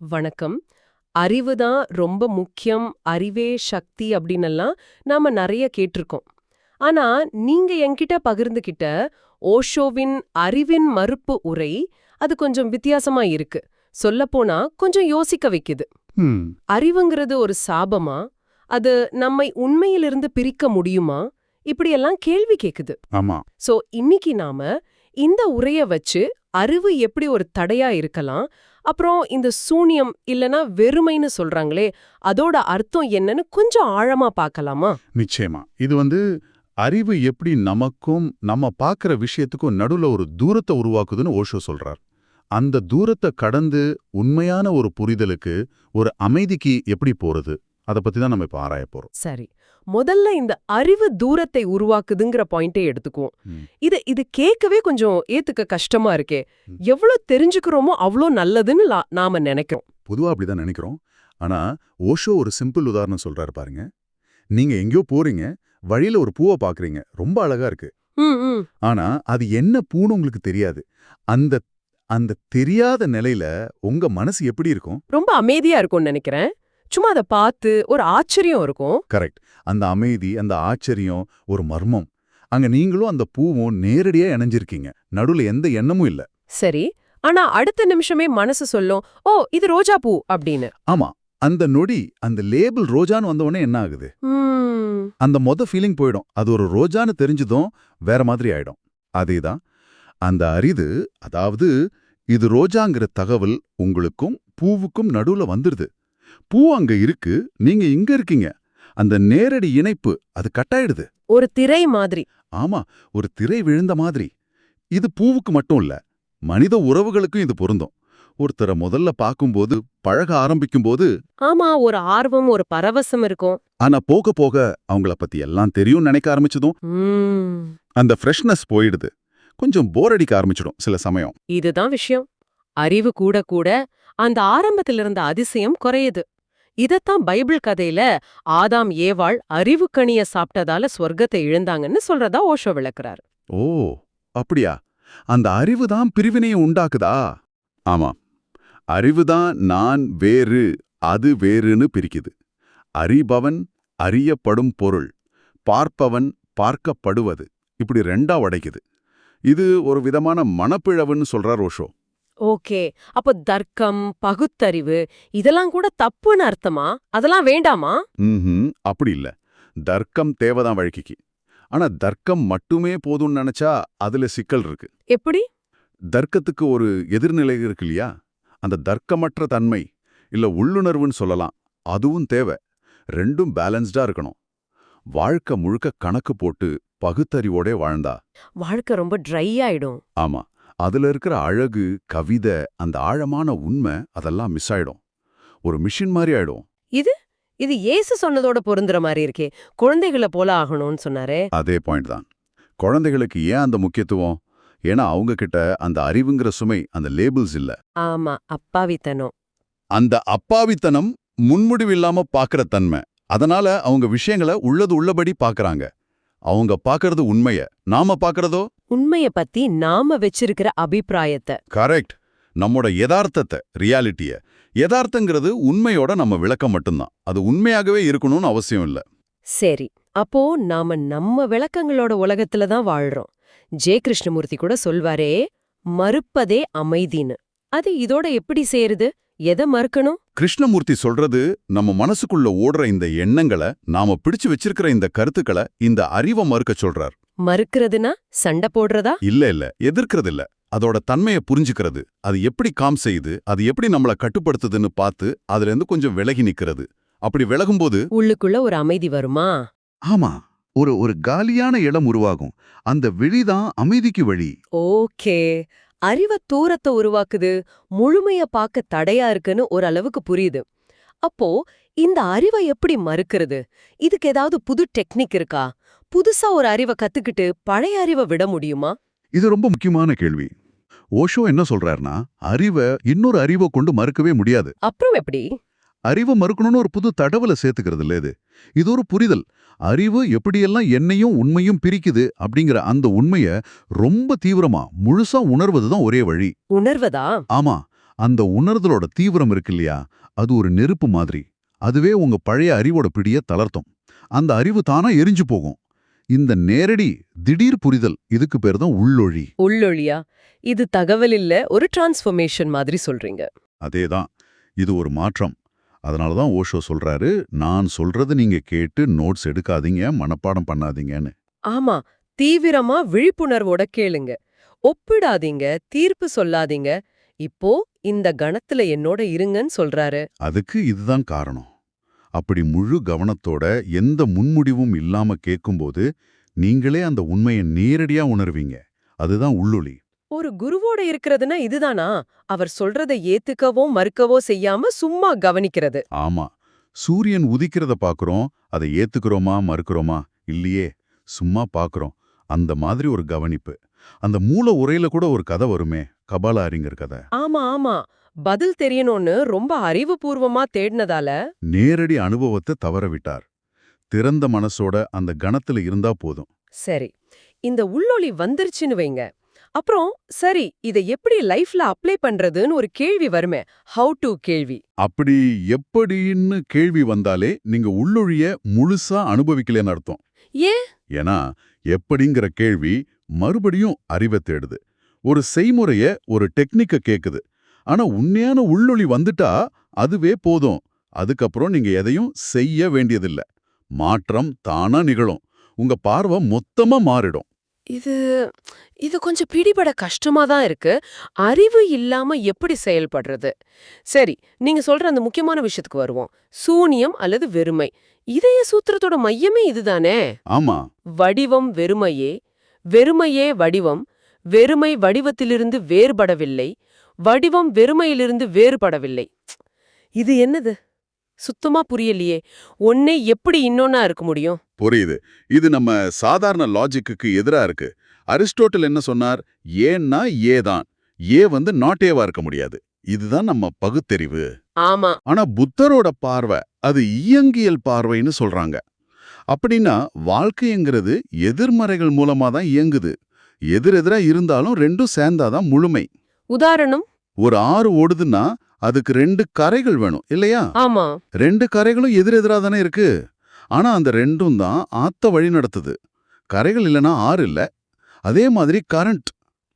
வணக்கம். அறிவு தான் ரொம்ப முக்கியம் அறிவே சக்தி அப்படின்னெல்லாம் நாம நிறைய கேட்டிருக்கோம். ஆனா நீங்க என்கிட்ட பகிர்ந்துகிட்ட ஓஷோவின் அறிவின் மறுப்பு உரை அது கொஞ்சம் வித்தியாசமா இருக்கு. சொல்லப்போனா கொஞ்சம் யோசிக்க வைக்குது. அறிவுங்கிறது ஒரு சாபமா? அது நம்மை உண்மையிலிருந்து பிரிக்க முடியுமா? இப்படியெல்லாம் கேள்வி கேக்குது. ஆமா. சோ இன்னைக்கு நாம இந்த உரைய வச்சு அறிவு எப்படி ஒரு தடையா இருக்கலாம் அப்புறம் இந்த சூனியம் இல்லனா வெறுமைன்னு சொல்றாங்களே அதோட அர்த்தம் என்னன்னு கொஞ்சம் ஆழமா பார்க்கலாமா? நிச்சயமா. இது வந்து அறிவு எப்படி நமக்கும் நம்ம பார்க்குற விஷயத்துக்கும் நடுவுல ஒரு தூரத்தை உருவாக்குதுன்னு ஓஷோ சொல்றார். அந்த தூரத்தை கடந்து உண்மையான ஒரு புரிதலுக்கு ஒரு அமைதிக்கு எப்படி போறது? அதை பத்தி தான் நம்ம இப்ப ஆராய போறோம். சரி. முதல்ல இந்த அறிவு தூரத்தை உருவாக்குதுங்கிற பாயிண்டே எடுத்துக்குவோம். இது இது கேட்கவே கொஞ்சம் ஏத்துக்க கஷ்டமா இருக்கே. எவ்வளவு தெரிஞ்சுக்கிறோமோ அவ்வளோ நல்லதுன்னு நாம நினைக்கிறோம். பொதுவா அப்படிதான் நினைக்கிறோம். ஆனா ஓஷோ ஒரு சிம்பிள் உதாரணம் சொல்றாரு பாருங்க. நீங்க எங்கேயோ போறீங்க வழியில ஒரு பூவை பாக்குறீங்க. ரொம்ப அழகா இருக்கு. ஆனா அது என்ன பூன்னு உங்களுக்கு தெரியாது. அந்த அந்த தெரியாத நிலையில உங்க மனசு எப்படி இருக்கும்? ரொம்ப அமைதியா இருக்கும்னு நினைக்கிறேன். சும்மா அதை பார்த்து ஒரு ஆச்சரியம் இருக்கும். கரெக்ட் அந்த அமைதி அந்த ஆச்சரியம் ஒரு மர்மம். அங்க நீங்களும் அந்த பூவும் நேரடியா இணைஞ்சிருக்கீங்க. நடுவுல எந்த எண்ணமும் இல்ல. சரி. ஆனா அடுத்த நிமிஷமே மனசு சொல்லும் ஓ இது ரோஜா பூ அப்படின்னு. ஆமா. அந்த நொடி அந்த லேபிள் ரோஜான்னு வந்தவொடனே என்ன ஆகுது? அந்த மொத ஃபீலிங் போயிடும். அது ஒரு ரோஜான்னு தெரிஞ்சதும் வேற மாதிரி ஆயிடும். அதேதான். அந்த அரிது அதாவது இது ரோஜாங்கிற தகவல் உங்களுக்கும் பூவுக்கும் நடுவுல வந்துருது. பூ அங்க இருக்கு. நீங்க இங்க இருக்கீங்க. அந்த நேரடி இணைப்பு அது கட்டாயிடுது. ஒரு திரை மாதிரி. ஆமா ஒரு திரை விழுந்த மாதிரி. இது பூவுக்கு மட்டும் இல்ல மனித உறவுகளுக்கும் இது பொருந்தும். ஒருத்தரை முதல்ல பார்க்கும்போது பழக ஆரம்பிக்கும்போது ஆமா ஒரு ஆர்வம் ஒரு பரவசம் இருக்கும். ஆனா போக போக அவங்கள பத்தி எல்லாம் தெரியும் நினைக்க ஆரம்பிச்சதும் அந்த ஃப்ரெஷ்னஸ் போயிடுது. கொஞ்சம் போர் அடிக்க ஆரம்பிச்சிடும் சில சமயம். இதுதான் விஷயம். அறிவு கூட கூட அந்த ஆரம்பத்தில் இருந்த அதிசயம் குறையுது. இதத்தான் பைபிள் கதையில ஆதாம் ஏவாள் அறிவு கனிய சாப்பிட்டதால சொர்க்கத்தை இழந்தாங்கன்னு சொல்றதா ஓஷோ விளக்குறார். ஓ அப்படியா? அந்த அறிவு தான் பிரிவினையை உண்டாக்குதா? ஆமா. அறிவுதான் நான் வேறு அது வேறுன்னு பிரிக்குது. அறிபவன் அறியப்படும் பொருள் பார்ப்பவன் பார்க்கப்படுவது இப்படி ரெண்டா உடைக்குது. இது ஒரு விதமான மனப்பிழவுன்னு சொல்றார் ஓஷோ. ஓகே. அப்போ தர்க்கம் பகுத்தறிவு இதெல்லாம் கூட தப்புன்னு அர்த்தமா? அதெல்லாம் வேண்டாமா? அப்படி இல்ல. தர்க்கம் தேவைதான் வழக்கிக்கு. ஆனா தர்க்கம் மட்டுமே போதும்னு நினைச்சா அதுல சிக்கல் இருக்கு. எப்படி? தர்க்கத்துக்கு ஒரு எதிர்நிலை இருக்கு இல்லையா? அந்த தர்க்கமற்ற தன்மை இல்ல உள்ளுணர்வுன்னு சொல்லலாம் அதுவும் தேவை. ரெண்டும் பேலன்ஸ்டா இருக்கணும். வாழ்க்கை முழுக்க கணக்கு போட்டு பகுத்தறிவோடே வாழ்ந்தா வாழ்க்கை ரொம்ப ட்ரை ஆயிடும். ஆமா. அதுல இருக்கிற அழகு கவிதை அந்த ஆழமான உண்மை அதெல்லாம் மிஸ் ஆயிடும். ஒரு மிஷின் மாதிரி ஆயிடும். இது? இயேசு சொன்னதோட பொருந்துற மாதிரி இருக்கே. குழந்தைகளை போல ஆகணும்னு சொன்னாரே. அதே பாயிண்ட் தான். குழந்தைகளுக்கு ஏன் அந்த முக்கியத்துவம்? ஏன்னா அவங்க கிட்ட அந்த அறிவுங்கிற சுமை அந்த லேபிள்ஸ் இல்ல. ஆமா அப்பாவித்தனம். அந்த அப்பாவித்தனம் முன்முடிவு இல்லாம பாக்குற தன்மை. அதனால அவங்க விஷயங்களை உள்ளது உள்ளபடி பாக்குறாங்க. அவங்க பாக்குறது உண்மைய. நாம பாக்குறதோ? உண்மைய பத்தி நாம வச்சிருக்கிற அபிப்பிராயத்தை. கரெக்ட். நம்மோட யதார்த்தத்தை ரியாலிட்டிய. யதார்த்தங்கிறது உண்மையோட நம்ம விளக்கம் மட்டும்தான். அது உண்மையாகவே இருக்கணும்னு அவசியம் இல்ல. சரி. அப்போ நாம நம்ம விளக்கங்களோட உலகத்துல தான் வாழ்றோம். ஜே கிருஷ்ணமூர்த்தி கூட சொல்வாரே மறுப்பதே அமைதின்னு. அது இதோட எப்படி சேருது? எதை மறுக்கணும்? கிருஷ்ணமூர்த்தி சொல்றது நம்ம மனசுக்குள்ள ஓடுற இந்த எண்ணங்களை நாம பிடிச்சு வச்சிருக்கிற இந்த கருத்துக்களை இந்த அறிவை மறுக்க சொல்றார். மறுக்கிறதுனா சண்டை போடுறதா? இல்ல இல்ல எதிர்க்கிறது இல்ல அதோட தன்மையை புரிஞ்சுக்கிறது. அது எப்படி காம் செய்யுது? அது எப்படி நம்மள கட்டுப்படுத்துதுன்னு பார்த்து அதுல இருந்து கொஞ்சம் விலகி நிக்கிறது. அப்படி விலகும்போது உள்ளுக்குள்ள ஒரு அமைதி வருமா? ஆமா. ஒரு ஒரு காலியான இடம் உருவாகும். அந்த விழிதான் அமைதிக்கு வழி. ஓகே. அறிவ தூரத்தை உருவாக்குது முழுமைய பார்க்க தடையா இருக்குன்னு ஓரளவுக்கு புரியுது. அப்போ இந்த அறிவை எப்படி மறுக்கிறது? இதுக்கு ஏதாவது புது டெக்னிக் இருக்கா? புதுசா ஒரு அறிவை கத்துக்கிட்டு பழைய அறிவை விட முடியுமா? இது ரொம்ப முக்கியமான கேள்வி. ஓஷோ என்ன சொல்றாருன்னா அறிவை இன்னொரு அறிவை கொண்டு மறுக்கவே முடியாது. அப்புறம் எப்படி? அறிவை மறுக்கணும்னு ஒரு புது தடவுல சேர்த்துக்கிறது இல்ல இது. இது ஒரு புரிதல். அறிவு எப்படியெல்லாம் என்னையும் உண்மையும் பிரிக்குது அப்படிங்கிற அந்த உண்மைய ரொம்ப தீவிரமா முழுசா உணர்வதுதான் ஒரே வழி. உணர்வதா? ஆமா. அந்த உணர்தலோட தீவிரம் இருக்கு இல்லையா? அது ஒரு நெருப்பு மாதிரி. அதுவே உங்க பழைய அறிவோட பிடிய தளர்த்தும். அந்த அறிவு தானா எரிஞ்சு போகும். இந்த நேரடி திடீர் புரிதல் இதுக்கு பேர் தான் உள்ளொழி. உள்ளொளியா இது தகவல் இல்ல ஒரு டிரான்ஸ்ஃபர்மேஷன் மாதிரி சொல்றீங்க. அதேதான். இது ஒரு மாற்றம். அதனால தான் ஓஷோ சொல்றாரு நான் சொல்றத நீங்க கேட்டு நோட்ஸ் எடுக்காதீங்க மனப்பாடம் பண்ணாதீங்கன்னு. ஆமா தீவிரமா விழிப்புணர்வோட கேளுங்க. ஒப்பிடாதீங்க தீர்ப்பு சொல்லாதீங்க. இப்போ இந்த கணத்துல என்னோட இருங்கன்னு சொல்றாரு. அதுக்கு இதுதான் காரணம். அப்படி முழு கவனத்தோட எந்த முன்முடிவும் இல்லாம கேட்கும்போது நீங்களே அந்த உண்மையை நேரடியா உணர்வீங்க. அதுதான் உள்ளொளி. ஒரு குருவோட இருக்கிறதுனா இதுதானா? அவர் சொல்றதை ஏத்துக்கவோ மறுக்கவோ செய்யாம சும்மா கவனிக்கிறது. ஆமா. சூரியன் உதிக்கிறத பாக்குறோம் அதை ஏத்துக்கிறோமா மறுக்கிறோமா? இல்லையே சும்மா பாக்குறோம். அந்த மாதிரி ஒரு கவனிப்பு. அந்த மூல உரையில கூட ஒரு கதை வருமே கபால அறிஞர் கதை. ஆமா ஆமா. பதில் தெரியணும்னு ரொம்ப அறிவுபூர்வமா தேடினதால. நேரடி அனுபவத்தை தவற விட்டார். திறந்த மனசோட அந்த கணத்துல இருந்தா போதும். சரி. இந்த உள்ளொளி வந்துருச்சுன்னு வைங்க. அப்புறம் சரி இதை எப்படி லைஃப்ல அப்ளை பண்றதுன்னு ஒரு கேள்வி வருமே. ஹவு டு கேள்வி. அப்படி எப்படின்னு கேள்வி வந்தாலே நீங்க உள்ளொழிய முழுசா அனுபவிக்கலன்னு அர்த்தம். ஏன்? ஏன்னா எப்படிங்கிற கேள்வி மறுபடியும் அறிவை தேடுது. ஒரு செய்முறைய ஒரு டெக்னிக்க கேக்குது. ஆனா உண்மையான உள்ளொளி வந்துட்டா அதுவே போதும். அதுக்கப்புறம் நீங்க எதையும் செய்ய வேண்டியதில்ல. மாற்றம் தானா நிகழும். உங்க பார்வை மொத்தமா மாறிடும். இது இது கொஞ்சம் பிடிபட கஷ்டமா தான் இருக்கு. அறிவு இல்லாம எப்படி செயல்படுறது? சரி நீங்க சொல்ற அந்த முக்கியமான விஷயத்துக்கு வருவோம். சூனியம் அல்லது வெறுமை. இதய சூத்திரத்தோட மையமே இதுதானே? ஆமா. வடிவம் வெறுமையே. வெறுமையே வடிவம். வெறுமை வடிவத்திலிருந்து வேறுபடவில்லை. வடிவம் வெறுமையிலிருந்து வேறுபடவில்லை. இது என்னது? சுத்தமா புரியலையே. ஒன்னே எப்படி இன்னொன்னா இருக்க முடியும்? புரியுது. இது நம்ம சாதாரண லாஜிக்குக்கு எதிரா இருக்கு. அரிஸ்டோட்டில் என்ன சொன்னார்? ஏன்னா ஏதான் ஏ வந்து நாட் ஏவா இருக்க முடியாது. இதுதான் நம்ம பகுத்தறிவு. ஆமா. ஆனா புத்தரோட பார்வை அது இயங்கியல் பார்வைன்னு சொல்றாங்க. அப்படின்னா வாழ்க்கைங்கிறது எதிர்மறைகள் மூலமா தான் இயங்குது. எதிரெதிரா இருந்தாலும் ரெண்டும் சேர்ந்தாதான் முழுமை. உதாரணம்? ஒரு ஆறு ஓடுதுன்னா அதுக்கு ரெண்டு கரைகள் வேணும் இல்லையா? ஆமா. ரெண்டு கரைகளும் எதிரெதிரா தானே இருக்கு. ஆனா அந்த ரெண்டும் தான் ஆத்த வழி நடத்துது. கரைகள் இல்லைன்னா ஆறு இல்ல. அதே மாதிரி current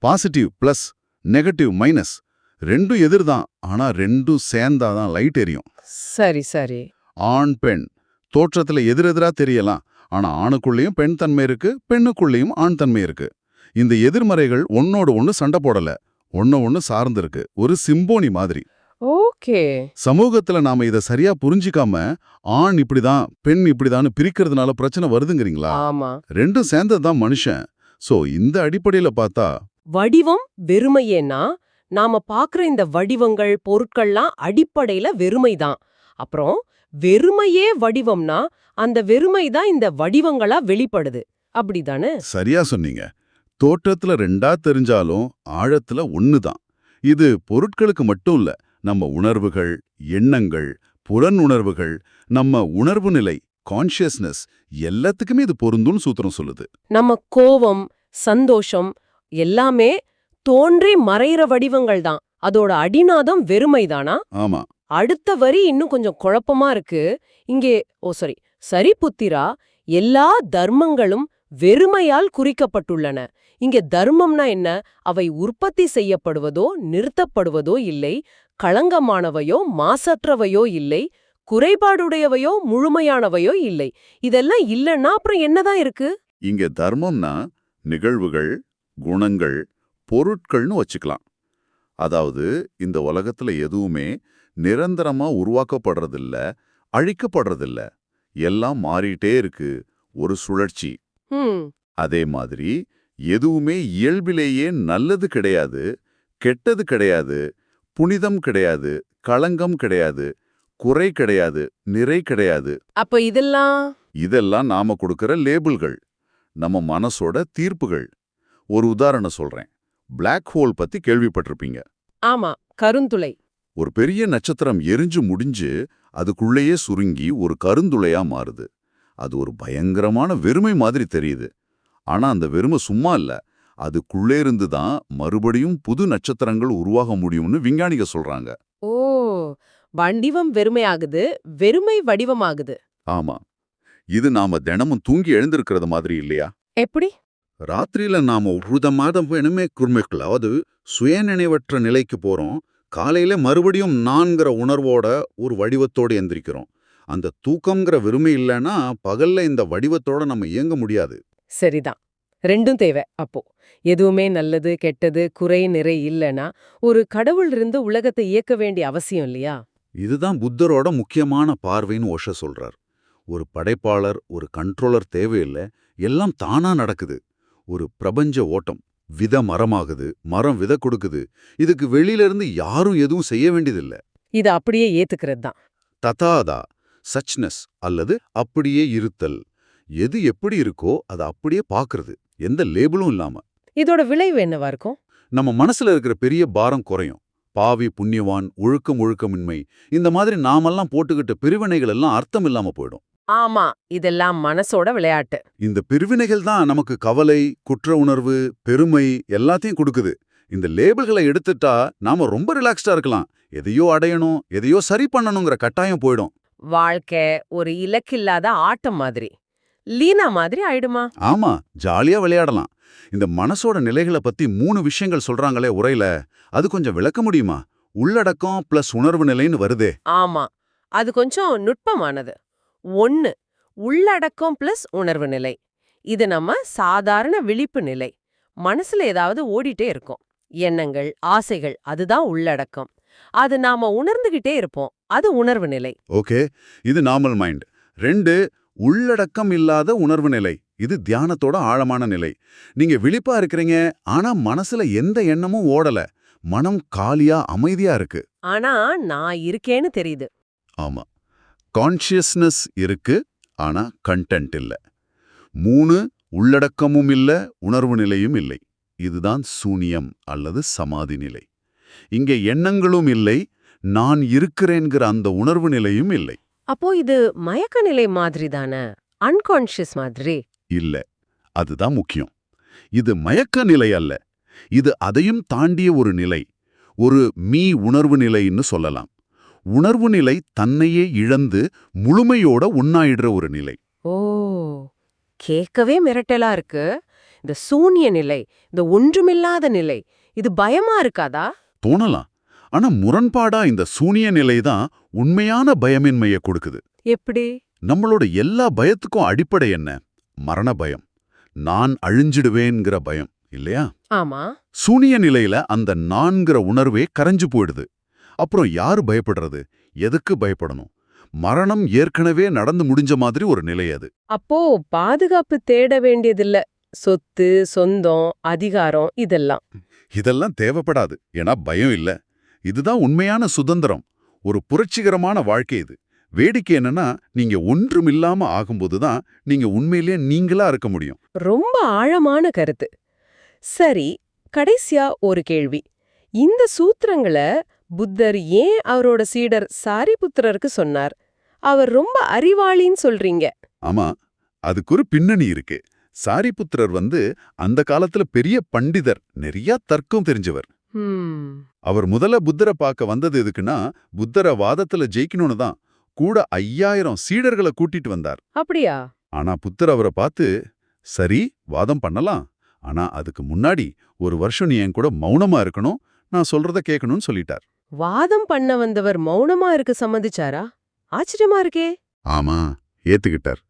positive plus negative minus ரெண்டும் எதிர் தான். ஆனா ரெண்டும் சேர்ந்தாதான் லைட் எரியும். சரி சரி. ஆண் பெண் தோற்றத்துல எதிரெதிரா தெரியலாம். ஆனா ஆணுக்குள்ளேயும் பெண் தன்மை இருக்கு பெண்ணுக்குள்ளேயும் ஆண் தன்மை இருக்கு. இந்த எதிர்மறைகள் ஒன்னோடு ஒண்ணு சண்டை போடல. ஒண்ணு ஒண்ணு சார்ந்து இருக்கு ஒரு சிம்போனி மாதிரி. ஓகே. சமூகத்துல நாம இத சரியா புரிஞ்சிக்காம ஆண் இப்படிதான் பெண் இப்படிதான்னு பிரிக்கிறதுனால பிரச்சனை வருதுங்கிறீங்களா? ஆமா. ரெண்டும் சேர்ந்ததுதான் மனுஷன். சோ இந்த அடிப்படையில பார்த்தா வடிவம் வெறுமையேனா நாம பாக்குற இந்த வடிவங்கள் பொருட்கள்லாம் அடிப்படையில வெறுமைதான். அப்புறம் வெறுமையே வடிவம்னா அந்த வெறுமை தான் இந்த வடிவங்களா வெளிப்படுது. அப்படிதானே? சரியா சொன்னீங்க. தோற்றத்துல ரெண்டா தெரிஞ்சாலும் ஆழத்துல ஒண்ணுதான். இது பொருட்களுக்கு மட்டும் இல்ல நம்ம உணர்வுகள் எண்ணங்கள் புலனுணர்வுகள் நம்ம உணர்வு நிலை கான்ஷியஸ்னஸ் எல்லாத்துக்குமே இது பொருந்தும்னு சூத்திரம் சொல்லுது. நம்ம கோவம் சந்தோஷம் எல்லாமே தோன்றி மறையிற வடிவங்கள் தான். அதோட அடிநாதம் வெறுமைதானா ஆமா. அடுத்த வரி இன்னும் கொஞ்சம் குழப்பமா இருக்கு. இங்கே ஓ சாரி சரி புத்திரா எல்லா தர்மங்களும் வெறுமையால் குறிக்கப்பட்டுள்ளன. இங்க தர்மம்னா என்ன? அவை உற்பத்தி செய்யப்படுவதோ நிறுத்தப்படுவதோ இல்லை களங்கமானவையோ மாசற்றவையோ இல்லை குறைபாடுடையவையோ முழுமையானவையோ இல்லை. இதெல்லாம் இல்லைன்னா அப்புறம் என்னதான் இருக்கு? இங்க தர்மம்னா நிகழ்வுகள் குணங்கள் பொருட்கள்னு வச்சுக்கலாம். அதாவது இந்த உலகத்துல எதுவுமே நிரந்தரமா உருவாக்கப்படுறதில்ல அழிக்கப்படுறதில்ல. எல்லாம் மாறிட்டே இருக்கு ஒரு சுழற்சி. அதே மாதிரி எதுவுமே இயல்பிலேயே நல்லது கிடையாது கெட்டது கிடையாது புனிதம் கிடையாது களங்கம் கிடையாது குறை கிடையாது நிறை கிடையாது. அப்ப இதெல்லாம்? இதெல்லாம் நாம கொடுக்கிற லேபிள்கள் நம்ம மனசோட தீர்ப்புகள். ஒரு உதாரணம் சொல்றேன். Black ஹோல் பத்தி கேள்விப்பட்டிருப்பீங்க. ஆமா கருந்துளை. ஒரு பெரிய நட்சத்திரம் எரிஞ்சு முடிஞ்சு அதுக்குள்ளேயே சுருங்கி ஒரு கருந்துளையா மாறுது. அது ஒரு பயங்கரமான வெறுமை மாதிரி தெரியுது. ஆனா அந்த வெறுமை சும்மா இல்ல. அதுக்குள்ளே இருந்து தான் மறுபடியும் புது நட்சத்திரங்கள் உருவாக முடியும்னு விஞ்ஞானிக சொல்றாங்க. ஓ! வடிவம் வெறுமையாகுது வெறுமை வடிவமாகுது. ஆமா. இது நாம தினமும் தூங்கி எழுந்திருக்கிறது மாதிரி இல்லையா? எப்படி? ராத்திரியில நாம ஒரு மாதம் வேணுமே குர்மைக்குள்ள அது சுயநினைவற்ற நிலைக்கு போறோம். காலையில மறுபடியும் நான்கிற உணர்வோட ஒரு வடிவத்தோட எந்திரிக்கிறோம். அந்த தூக்கம்ங்கிற வெறுமை இல்லைன்னா பகல்ல இந்த வடிவத்தோட நம்ம இயங்க முடியாது. சரிதான். ரெண்டும் தேவை அப்போ. எதுவுமே நல்லது கெட்டது குறை நிறை இல்லனா ஒரு கடவுள் இருந்து உலகத்தை இயக்க வேண்டிய அவசியம் இல்லையா? இதுதான் புத்தரோட முக்கியமான பார்வைன்னு ஓஷ சொல்றார். ஒரு படைப்பாளர் ஒரு கண்ட்ரோலர் தேவையில்லை எல்லாம் தானா நடக்குது. ஒரு பிரபஞ்ச ஓட்டம் வித மரமாகுது மரம் வித கொடுக்குது. இதுக்கு வெளியில இருந்து யாரும் எதுவும் செய்ய வேண்டியதில்லை. இது அப்படியே ஏத்துக்கிறது தான். ததாதா சச்னஸ் அல்லது அப்படியே இருத்தல். எது எப்படி இருக்கோ அதை அப்படியே பார்க்கறது. எந்த லேபிளும் இல்லாம. இதோட விளைவு என்னவா இருக்கும்? நம்ம மனசுல இருக்கிற பெரிய பாரம் குறையும். பாவி புண்ணியவான் ஒழுக்கம் ஒழுக்கமின்மை இந்த மாதிரி நாமெல்லாம் போட்டுக்கிட்ட பிரிவினைகள் எல்லாம் அர்த்தம் இல்லாம போயிடும். ஆமா இதெல்லாம் மனசோட விளையாட்டு. இந்த பிரிவினைகள் தான் நமக்கு கவலை குற்ற உணர்வு பெருமை எல்லாத்தையும் கொடுக்குது. இந்த லேபிள்களை எடுத்துட்டா நாம ரொம்ப ரிலாக்ஸ்டா இருக்கலாம். எதையோ அடையணும் எதையோ சரி பண்ணணுங்கிற கட்டாயம் போயிடும். வாழ்க்கை ஒரு இலக்கில்லாத ஆட்டம் மாதிரி. லீனா மாதிரி ஆயிடுமா? ஆமா ஜாலியா விளையாடலாம். இந்த மனசோட நிலைகளை பத்தி மூணு விஷயங்கள் சொல்றாங்களே உரையில அது கொஞ்சம் விளக்க முடியுமா? உள்ளடக்கம் பிளஸ் உணர்வு நிலைன்னு வருதே. ஆமா அது கொஞ்சம் நுட்பமானது. ஒன்னு உள்ளடக்கம் பிளஸ் உணர்வு நிலை. இது நம்ம சாதாரண விழிப்பு நிலை. மனசுல ஏதாவது ஓடிட்டே இருக்கும். எண்ணங்கள் ஆசைகள் அதுதான் உள்ளடக்கம். அது நாம உணர்ந்துகிட்டே இருப்போம். அது உணர்வு நிலை. ஓகே இது நார்மல் மைண்ட். ரெண்டு உள்ளடக்கம் இல்லாத உணர்வு நிலை. இது தியானத்தோட ஆழமான நிலை. நீங்க விழிப்பா இருக்கிறீங்க ஆனா மனசுல எந்த எண்ணமும் ஓடல. மனம் காலியா அமைதியா இருக்கு. ஆனா நான் இருக்கேன்னு தெரியுது. ஆமா. கான்ஷியஸ்னஸ் இருக்கு ஆனா கண்டென்ட் இல்ல. மூணு உள்ளடக்கமும் இல்ல உணர்வு நிலையும் இல்லை. இதுதான் சூனியம் அல்லது சமாதி நிலை. இங்க எண்ணங்களும் இல்லை நான் இருக்கிறேன்கிற அந்த உணர்வு நிலையும் இல்லை. அப்போ இது மயக்க நிலை மாதிரி தானே அன்கான்ஷியஸ் மாதிரி. இல்ல. அதுதான் முக்கியம். இது மயக்க நிலை அல்ல. இது அதையும் தாண்டிய ஒரு நிலை. ஒரு மீ உணர்வு நிலைன்னு சொல்லலாம். உணர்வு நிலை தன்னையே இழந்து முழுமையோட உண்ணாயிடுற ஒரு நிலை. ஓ கேட்கவே மிரட்டலா இருக்கு. இந்த சூன்ய நிலை இந்த ஒன்றுமில்லாத நிலை இது பயமா இருக்காதா? தோணலாம். ஆனா முரண்பாடா இந்த சூனிய நிலை தான் உண்மையான பயமின்மையை கொடுக்குது. எப்படி? நம்மளோட எல்லா பயத்துக்கும் அடிப்படை என்ன? மரண பயம். நான் அழிஞ்சிடுவேன்கிற பயம் இல்லையா? ஆமா. சூனிய நிலையில அந்த நான்கிற உணர்வே கரைஞ்சு போயிடுது. அப்புறம் யாரு பயப்படுறது? எதுக்கு பயப்படணும்? மரணம் ஏற்கனவே நடந்து முடிஞ்ச மாதிரி ஒரு நிலை அது. அப்போ பாதுகாப்பு தேட வேண்டியதில்ல. சொத்து சொந்தம் அதிகாரம் இதெல்லாம். இதெல்லாம் தேவைப்படாது. ஏன்னா பயம் இல்ல. இதுதான் உண்மையான சுதந்திரம். ஒரு புரட்சிகரமான வாழ்க்கை இது. வேடிக்கை என்னன்னா நீங்க ஒன்றுமில்லாம ஆகும்போது தான் நீங்க உண்மையிலேயே நீங்களா இருக்க முடியும். ரொம்ப ஆழமான கருத்து. சரி கடைசியா ஒரு கேள்வி. இந்த சூத்திரங்களை புத்தர் ஏன் அவரோட சீடர் சாரிபுத்திரருக்கு சொன்னார்? அவர் ரொம்ப அறிவாளின்னு சொல்றீங்க. ஆமா அதுக்கு ஒரு பின்னணி இருக்கு. சாரிபுத்திரர் வந்து அந்த காலத்துல பெரிய பண்டிதர் நிறைய தர்க்கம் தெரிஞ்சவர். அவர் முதல்ல புத்தரை பார்க்க வந்தது எதுக்குன்னா புத்தரை வாதத்துல ஜெயிக்கணும்னு தான். கூட ஐயாயிரம் சீடர்களை கூட்டிட்டு வந்தார். அப்படியா? ஆனா புத்தர் அவரை பார்த்து சரி வாதம் பண்ணலாம். ஆனா அதுக்கு முன்னாடி ஒரு வருஷம் நீ என் கூட மௌனமா இருக்கணும். நான் சொல்றத கேட்கணும்னு சொல்லிட்டார். வாதம் பண்ண வந்தவர் மௌனமா இருக்க சம்மதிச்சாரா? ஆச்சரியமா இருக்கே. ஆமா ஏத்துக்கிட்டார்.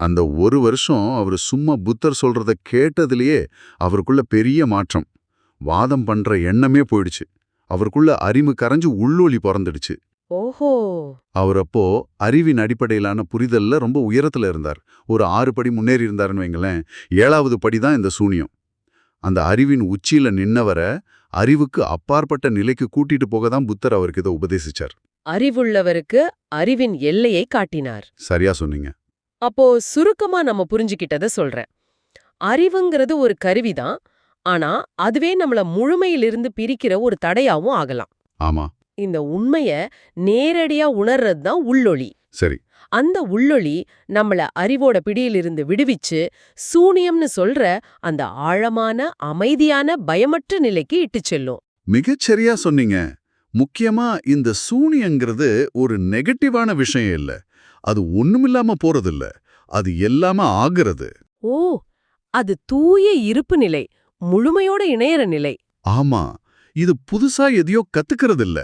அந்த ஒரு வருஷம் அவர் சும்மா புத்தர் சொல்றத கேட்டதிலேயே அவருக்குள்ள பெரிய மாற்றம். வாதம் பண்ற எண்ணமே போயிடுச்சு. அவருக்குள்ள அறிவு கரைஞ்சு உள்ளொளி பிறந்துடுச்சு. ஓஹோ. அவர் அப்போ அறிவின் அடிப்படையிலான புரிதல்ல ரொம்ப உயரத்துல இருந்தார். ஒரு ஆறு படி முன்னேறி இருந்தாருன்னு வைங்களேன் ஏழாவது படி தான் இந்த சூனியம். அந்த அறிவின் உச்சியில நின்னவரை அறிவுக்கு அப்பாற்பட்ட நிலைக்கு கூட்டிட்டு போக தான் புத்தர் அவருக்கு இதை உபதேசிச்சார். அறிவுள்ளவருக்கு அறிவின் எல்லையை காட்டினார். சரியா சொன்னீங்க. அப்போ சுருக்கமா நம்ம புரிஞ்சுக்கிட்டத சொல்றேன். அறிவுங்கிறது ஒரு கருவிதான். ஆனா அதுவே நம்மள முழுமையிலிருந்து பிரிக்கிற ஒரு தடையாவும் ஆகலாம். ஆமா. இந்த உண்மைய நேரடியா உணர்றது தான் உள்ளொளி. சரி. அந்த உள்ளொளி நம்மள அறிவோட பிடியிலிருந்து விடுவிச்சு சூனியம்னு சொல்ற அந்த ஆழமான அமைதியான பயமற்ற நிலைக்கு இட்டுச் செல்லும். மிகச்சரியா சொன்னீங்க. முக்கியமா இந்த சூனியங்கிறது ஒரு நெகட்டிவான விஷயம் இல்ல. அது ஒண்ணுமில்லாம போறதில்ல. அது எல்லாம ஆகிறது. ஓ! அது தூய இருப்பு நிலை. முழுமையோட இணையற நிலை. ஆமா. இது புதுசா எதையோ கத்துக்கிறது இல்ல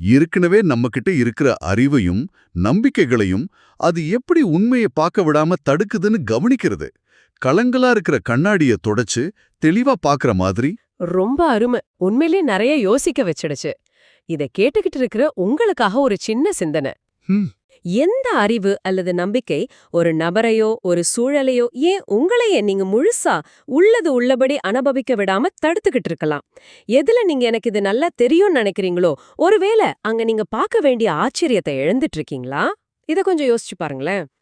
ஏற்கனவே நம்மகிட்ட இருக்கிற அறிவையும் நம்பிக்கைகளையும் அது எப்படி உண்மையை பார்க்க விடாம தடுக்குதுன்னு கவனிக்கிறது. களங்களா இருக்கிற கண்ணாடிய தொடச்சு தெளிவா பார்க்கற மாதிரி. ரொம்ப அருமை. உண்மையிலே நிறைய யோசிக்க வச்சிடுச்சு. இத கேட்டுக்கிட்டு இருக்கிற உங்களுக்காக ஒரு சின்ன சிந்தனை. ஹம். எந்த அறிவு அல்லது நம்பிக்கை ஒரு நபரையோ ஒரு சூழலையோ ஏன் உங்களையே நீங்க முழுசா உள்ளது உள்ளபடி அனுபவிக்க விடாம தடுத்துக்கிட்டு இருக்கலாம்? எதுல நீங்க எனக்கு இது நல்லா தெரியும்னு நினைக்கிறீங்களோ ஒருவேளை அங்க நீங்க பார்க்க வேண்டிய ஆச்சரியத்தை இழந்துட்டு இருக்கீங்களா? இத கொஞ்சம் யோசிச்சு பாருங்களேன்.